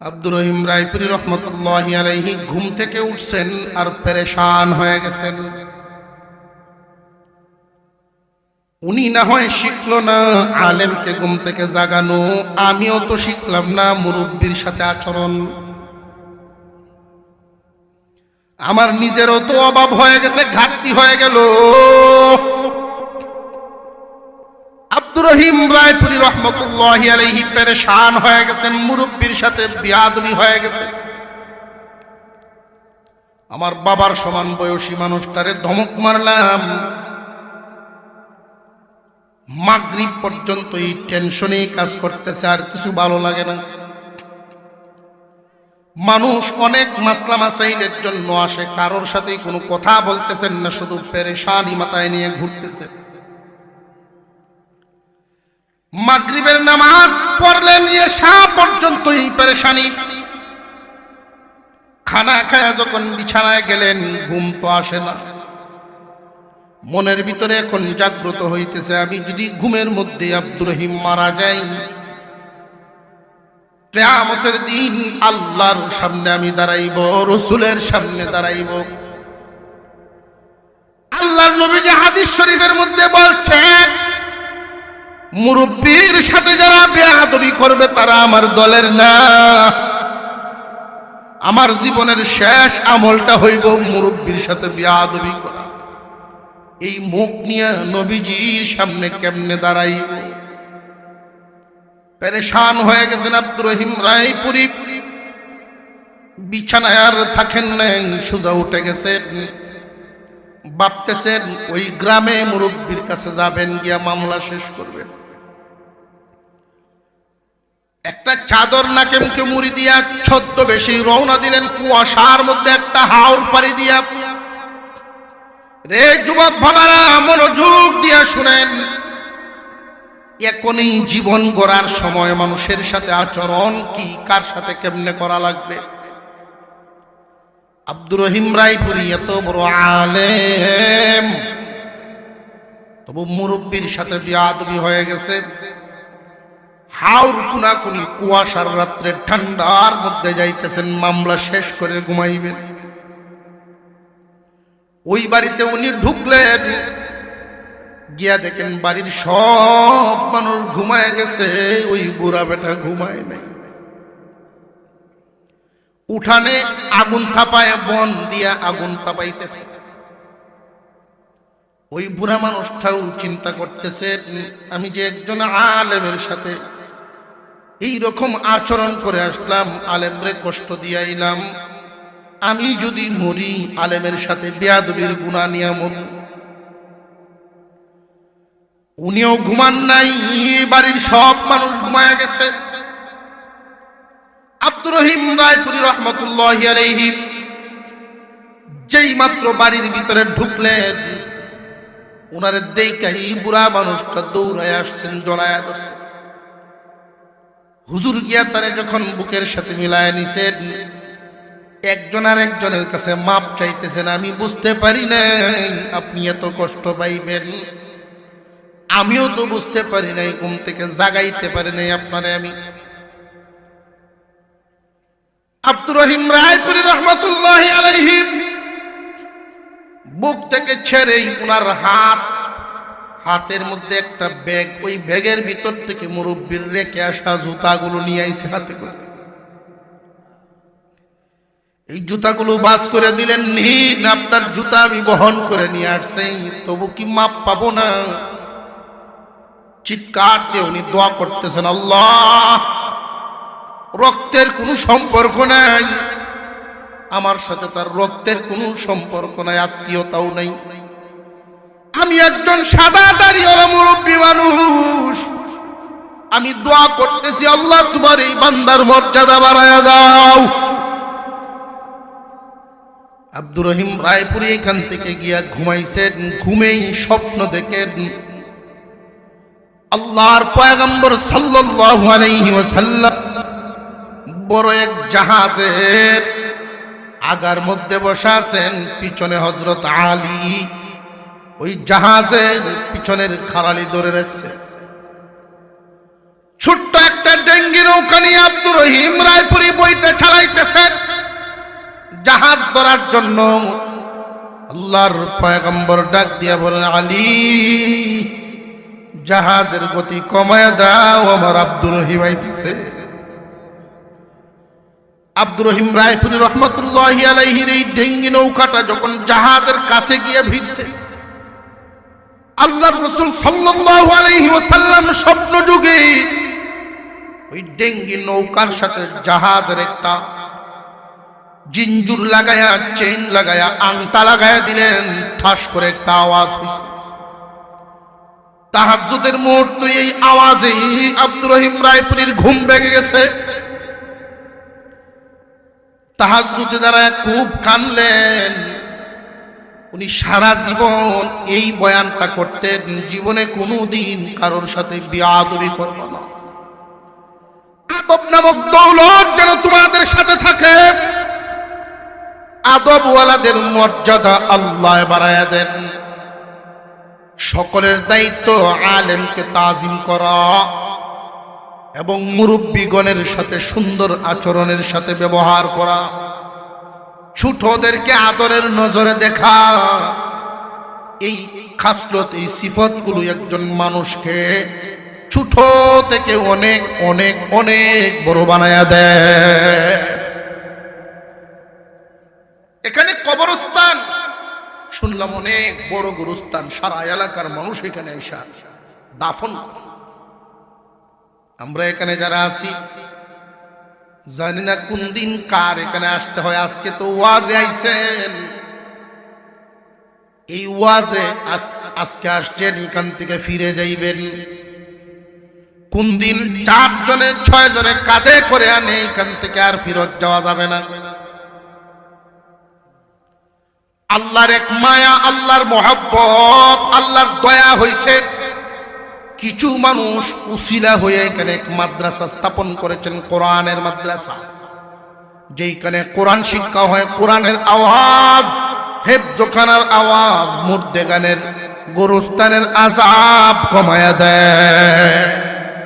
আব্দুর রহিম রায়পুরি রহমতুল্লাহ আলাইহি ঘুম থেকে উঠছেন আর পেরেশান হয়ে গেছেন। উনি না হয় শিখলো না আলেমকে ঘুম থেকে জাগানো, আমিও তো শিখলাম না মুরব্বীর সাথে আচরণ। আমার নিজেরও তো অভাব হয়ে গেছে, ঘাটতি হয়ে গেল। রহিম রায়পুরি রহমতুল্লাহ আলাইহি পেরেশান হয়ে গেছেন, মুরব্বীর সাথে বিয়াদবি হয়ে গেছে। আমার বাবার সমান বয়সী মানুষটারে ধমক মারলাম। মাগরিব পর্যন্ত এই টেনশনেই কাজ করতেছে, আর কিছু ভালো লাগে না। মানুষ অনেক মাসলা মাসাইলের জন্য আসে, কারোর সাথে কোনো কথা বলতেছেন না, শুধু পেরেশানি মাথায় নিয়ে ঘুরতেছে। মাগরিবের নামাজ পড়লেন এসা পর্যন্ত এই পেরেশানি। খানা খায়া যখন বিছানায় গেলেন, ঘুম তো আসে না। মনের ভিতরে এখন জাগ্রত হইতেছে, আমি যদি ঘুমের মধ্যে আব্দুর রহিম মারা যাই, কেয়ামতের দিন আল্লাহর সামনে আমি দাঁড়াইব, রসুলের সামনে দাঁড়াইব। আল্লাহর নবী যে হাদিস শরীফের মধ্যে বলছেন মুরব্বীর সাথে যারা বেয়াদবি করবে, তারা আমার দলের না। আমার জীবনের শেষ আমলটা হইব মুরব্বীর সাথে বেয়াদবি করা। এই মুখ নিয়ে নবীজির সামনে কেমনে দাঁড়াইব? পেরেশান হয়ে গেছেন আব্দুর রহিম রায়পুরি। বিছানায় আর থাকেন নাই সোজা উঠে গেছেন। ভাবতেছেন, ওই গ্রামে মুরব্বীর কাছে যাবেন গিয়া মামলা শেষ করবেন। একটা চাদর নাকে মুখে মুড়ি দিয়া ছদ্ম বেশি রওনা দিলেন কুয়াশার মধ্যে একটা হাওর পাড়ি দিয়া। রে যুবক ভাবারা, মনোযোগ দিয়া শুনেন, এখনই জীবন গড়ার সময় মানুষের সাথে আচরণ কি, কার সাথে কেমনে করা লাগবে? আব্দুর রহিম রায়পুরি এত বড় আলেম, তবু মুরব্বীর সাথে বিয়াদবি হয়ে গেছে। হাওর কুনাকুনি কুয়াশার রাত্রে ঠান্ডার মধ্যে যাইতেছেন, মামলা শেষ করে ঘুমাইবেন। ওই বাড়িতে উনি ঢুকলেন, গিয়া দেখেন বাড়ির সব মানুষ ঘুমায় গেছে, ওই বুড়া বেটা ঘুমায় নাই। উঠানে আগুন থাপায়, বন দিয়া আগুন তাপাইতেছে ওই বুড়া মানুষটাও চিন্তা করতেছে, আমি যে একজন আলেমের সাথে এই রকম আচরণ করে আসলাম, আলেমরে কষ্ট দিয়াইলাম। আমি যদি মরি, আলেমের সাথে বেয়াদবির গুণা নিয়ে উনিও ঘুমান নাই বাড়ির সব মানুষ ঘুমায় গেছে। আব্দুর রহিম রায়পুরি রহমতুল্লাহ আলাইহি যেই মাত্র বাড়ির ভিতরে ঢুকলেন ওনারে দেখাই বুড়া মানুষটা দৌড়ায় আসছেন, জড়ায় ধরছেন। হুজুর গিয়া তারে যখন বুকের সাথে মিলায় নিছেন, একজন আর একজনের কাছে মাপ চাইতেছেন, আমি বুঝতে পারি নাই, আপনি এত কষ্ট পাইবেন। আমিও তো বুঝতে পারি নাই, ঘুম থেকে জাগাইতে পারি নাই আপনারে আমি। আব্দুর রহিম রায়পুরি রহমতুল্লাহ আলাইহিম বুক থেকে ছেড়েই ওনার হাত হাতের মধ্যে একটা ব্যাগ, ওই ব্যাগের ভিতর থেকে মুরব্বীর রেখে আসা জুতাগুলো নিয়ে আইসে হাতে করে। এই জুতাগুলো বাস করে দিলেন, নিন, আপনার জুতা আমি বহন করে নিয়ে আসছি, তবু কি মাপ পাবো না? চিৎকার দিয়ে উনি দোয়া করতেছেন, আল্লাহ, রক্তের কোনো সম্পর্ক নাই। আমার সাথে তার রক্তের কোনো সম্পর্ক নাই, আত্মীয়তাও নাই। আমি একজন সাদা দাঁড়িয়ে মুরব্বী মানুষ। আমি দোয়া করতেছি, আল্লাহ তোমার এই বান্দার মর্যাদা বাড়ায় দাও। আব্দুর রহিম রায়পুরি এখান থেকে গিয়া ঘুমাইছেন, ঘুমেই স্বপ্ন দেখেন। আল্লাহর পয়গম্বর সাল্লাল্লাহু আলাইহি ওয়াসাল্লাম বড় এক জাহাজের আগার মধ্যে বসা আছেন, পিছনে হজরত আলী। ওই জাহাজের পিছনের খারালি ধরে রাখছে। ছোট্ট একটা ডেঙ্গি নৌকা নিয়ে আব্দুর রহিম রায়পুরি বইটা ছুটে চালাইতেছেন জাহাজ ধরার জন্য আল্লাহর পয়গম্বর ডাক দিয়া বলেন, আলী, জাহাজের গতি কমায় দাও, আমার আব্দুর রহিম আইতেছে। আব্দুর রহিম রায়পুরি রহমতুল্লাহ আলাইহির এই ডেঙ্গি নৌকাটা যখন জাহাজের কাছে গিয়ে ভিড়ছে আল্লাহ রসুল সাল্লাল্লাহু আলাইহি ওয়াসাল্লাম স্বপ্ন যুগে ওই ডেঙ্গি নৌকার সাথে জাহাজের একটা জিঞ্জুর লাগায়া, চেইন লাগায়া, আংটা লাগায়া দিলেন, ঠাস করে একটা আওয়াজ হয়েছে তাহাজ্জুদের মুহূর্তে এই আওয়াজেই আব্দুর রহিম রায়পুরীর ঘুম ভেঙে গেছে। তাহাজ্জুদে যারা খুব কানলেন উনি সারা জীবন এই বয়ানটা করতেন, জীবনে কোনো দিন কারোর সাথে বিয়াদবি করব আদব নামক দৌলত যেন তোমাদের সাথে থাকে। আদবওয়ালাদের মর্যাদা আল্লাহ বাড়ায়া দেন। সকলের দায়িত্ব আলেমকে তাজিম করা এবং মুরব্বীগণের সাথে সুন্দর আচরণের সাথে ব্যবহার করা। ছোটদেরকে আদরের নজরে দেখা। এই খাসলত, এই সিফতগুলো একজন মানুষকে ছোট থেকে অনেক অনেক অনেক বড় বানায়া দেয়। এখানে কবরস্থান। শুনলাম অনেক বড় গুরুস্থান, সারা এলাকার মানুষ এখানে এসা দাফন আমরা এখানে যারা আছি জানি না কোন দিন কার এখানে আসতে হয়, আজকে তো ওয়াজে আইছেন। এই ওয়াজে আজ- আজকে আসছেন, এখান থেকে ফিরে যাইবেন। কোন দিন চার জনে ছয় জনে কাঁধে করে আনে, এখান থেকে আর ফিরত যাওয়া যাবে না। আল্লাহর এক মায়া, আল্লাহর মহাব্বত, আল্লাহর দয়া হইছে। কিছু মানুষ উসিলা হয়ে এখানে এক মাদ্রাসা স্থাপন করেছেন, কোরআনের মাদ্রাসা। যেইখানে কোরআন শিক্ষা হয়, কোরআনের আওয়াজ, হেফজোখানার আওয়াজ মুর্দে গানের গোরস্তানের আজাব কমায়া দেয়।